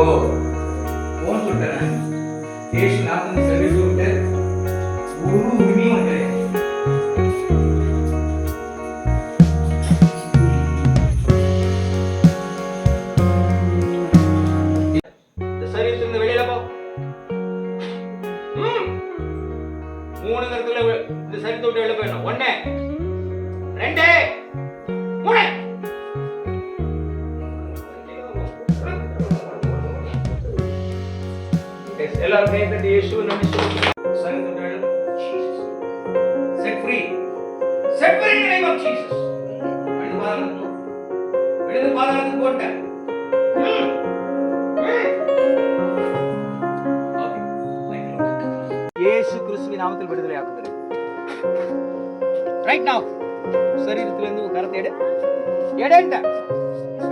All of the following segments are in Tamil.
ஏமாத்தணும். சொல்லிட்டேன் ஓன் சொல்றேன் in the name of Jesus. விழுந்து பாதாளத்துக்கு போ. விழுந்து பாதாளத்துக்கு போட்டேன் ம். ம். Okay. Thank you, Lord. இயேசு கிறிஸ்துவின் நாமத்தில் விடுதலை ஆக்குகிறேன் ரைட் நவ் சரீரத்திலிருந்து ஒரு கரத்தை எடு எடன்ட்ட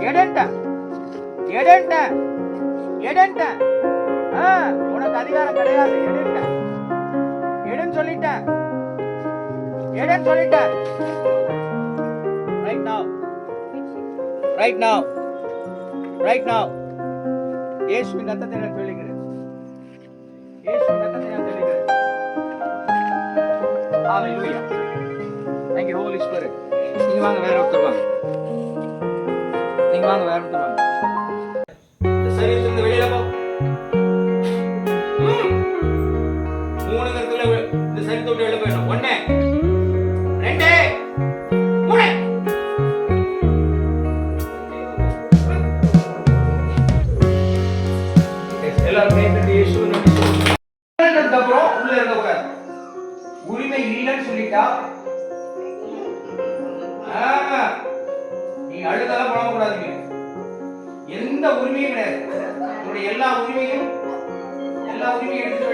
எடன்ட்ட எடன்ட்ட எடன்ட்ட ஆ உனக்கு அதிகாரம் கிடையாது. எடுன்ட்ட எடுன்னு சொல்லிட்டேன். எடுன்னு சொல்லிட்டேன். Right now right now right now இயேசுவின் ரத்தத்தை நான் சொல்லுகிறேன். இயேசுவின் ரத்தத்தை நான் சொல்லுகிறேன். ஹalleluya thank you holy spirit. நீங்க வாங்க வேற ஒருத்தர் வாங்க. நீங்க வாங்க வேற ஒருத்தர் வாங்க. இந்த சர்வீஸ் வெளியில வெ- இந்த சர்வீஸ் விட்டு ஒண்ணு. ரெண்டு. மூணு. அப்புறம் உள்ள உரிமை இல்லைன்னு சொல்லிட்டா? நீ அழுதாலும் புலம்ப எந்த உரிமையும் கிடையாது. உன்னுடைய எல்லா உரிமையும் எல்லா உரிமையும் எடுத்து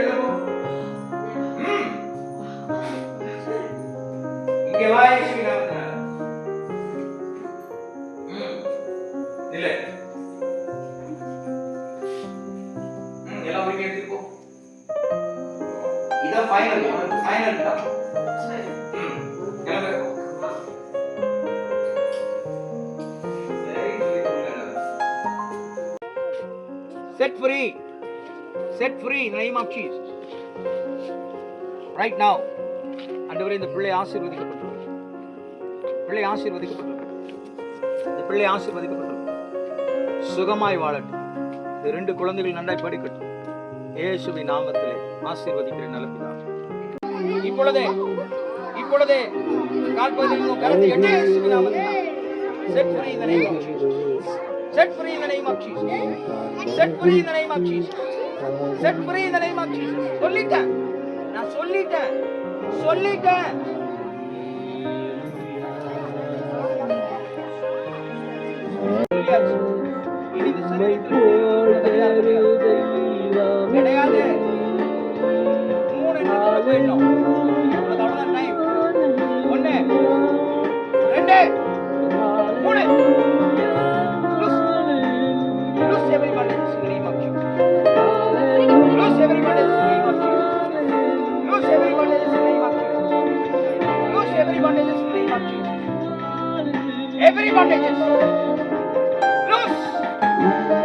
எடுத்துட்டு போ இதான் ஃபைனல் உனக்கு ஃபைனல் தான் கிளம்பு. சரி, கொடுங்க. Set free. Set free in the name of Jesus. Right now. ஆண்டவரே இந்த பிள்ளை ஆசீர்வதிக்கப்பட்டது பிள்ளை ஆசீர்வதிக்கப்பட்டது இந்த பிள்ளை ஆசீர்வதிக்கப்பட்டது சுகமாய் வாழட்டும் இந்த ரெண்டு குழந்தைகள் நன்றாய் படிக்கட்டும் இயேசுவி நாமத்திலே ஆசீர்வதிக்கிறேன் நல்ல இப்பொழுதே இப்பொழுதே கால் பகுதியில் கரத்தை எட்டு இயேசுவி நாமத்திலே. Set free in the name of Jesus set free in the name of Jesus set free in the name of Jesus set free in the name of Jesus சொல்லிட்டேன். நான் சொல்லிட்டேன். சொல்லிட்டேன். சொல்லியாச்சு. இனி கிடையாது. மூணு நிமிஷத்துல போயிடணும் உனக்கு டைம் ஒண்ணு ரெண்டு மூணு Loose. Loose every bondage in the name of Jesus. Loose every in the name of Jesus. Loose every in the name of Jesus. Loose every in the name of Jesus. Every bondage. Loose.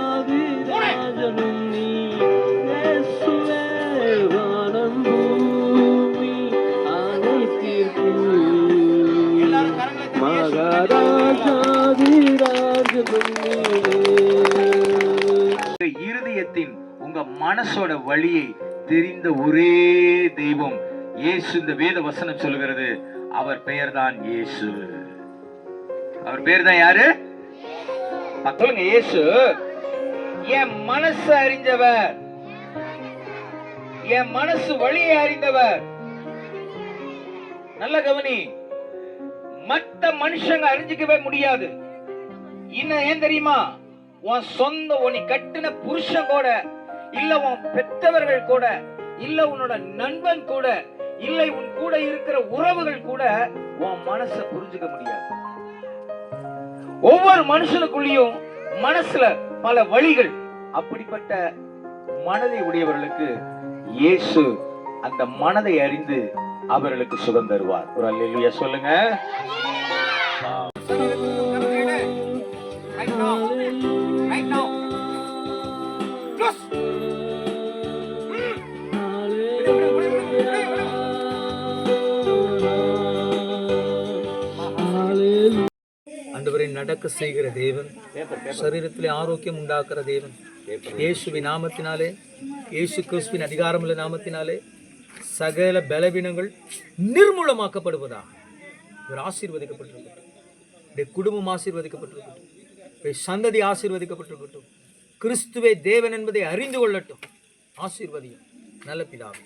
இருதயத்தின் உங்க மனசோட வழியை தெரிந்த ஒரே தெய்வம். இயேசு இந்த வேத வசனம் சொல்லுகிறது. அவர் பெயர்தான் இயேசு. அவர் பேர் தான் யாரு? பா- சொல்லுங்க இயேசு. என் மனசு அறிஞ்சவர் என் மனசு வழியை அறிந்தவர். நல்ல கவனி. மற்ற மனுஷங்க அறிஞ்சிக்கவே முடியாது. இன்னும் ஏன் தெரியுமா? உன் சொந்த உன் கட்டின புருஷன் கூட இல்ல உன் பெற்றவர்கள் கூட இல்ல உன்னோட நண்பன் கூட இல்லை உன் கூட இருக்கிற உறவுகள் கூட உன் மனசை புரிஞ்சுக்க முடியாது. ஒவ்வொரு மனுஷனுக்குள்ளயும் மனசுல பல வழிகள். அப்படிப்பட்ட மனதை உடையவர்களுக்கு இயேசு அந்த மனதை அறிந்து அவர்களுக்கு சுகம் தருவார். ஒரு அல்லா சொல்லுங்க. நடக்க செய்கிற தேவன் சரீரத்திலே ஆரோக்கியம் உண்டாக்குற தேவன். இயேசுவின் நாமத்தினாலே இயேசு கிறிஸ்துவின் அதிகாரமுள்ள நாமத்தினாலே சகல பலவீனங்கள் நிர்மூலமாக்கப்படுவதா இவர் ஆசீர்வதிக்கப்பட்டிருக்கட்டும். குடும்பம் ஆசீர்வதிக்கப்பட்டிருக்கட்டும். சந்ததி ஆசீர்வதிக்கப்பட்டிருக்கட்டும். கிறிஸ்துவே தேவன் என்பதை அறிந்து கொள்ளட்டும். ஆசீர்வதியும் நல்ல பிதாவே.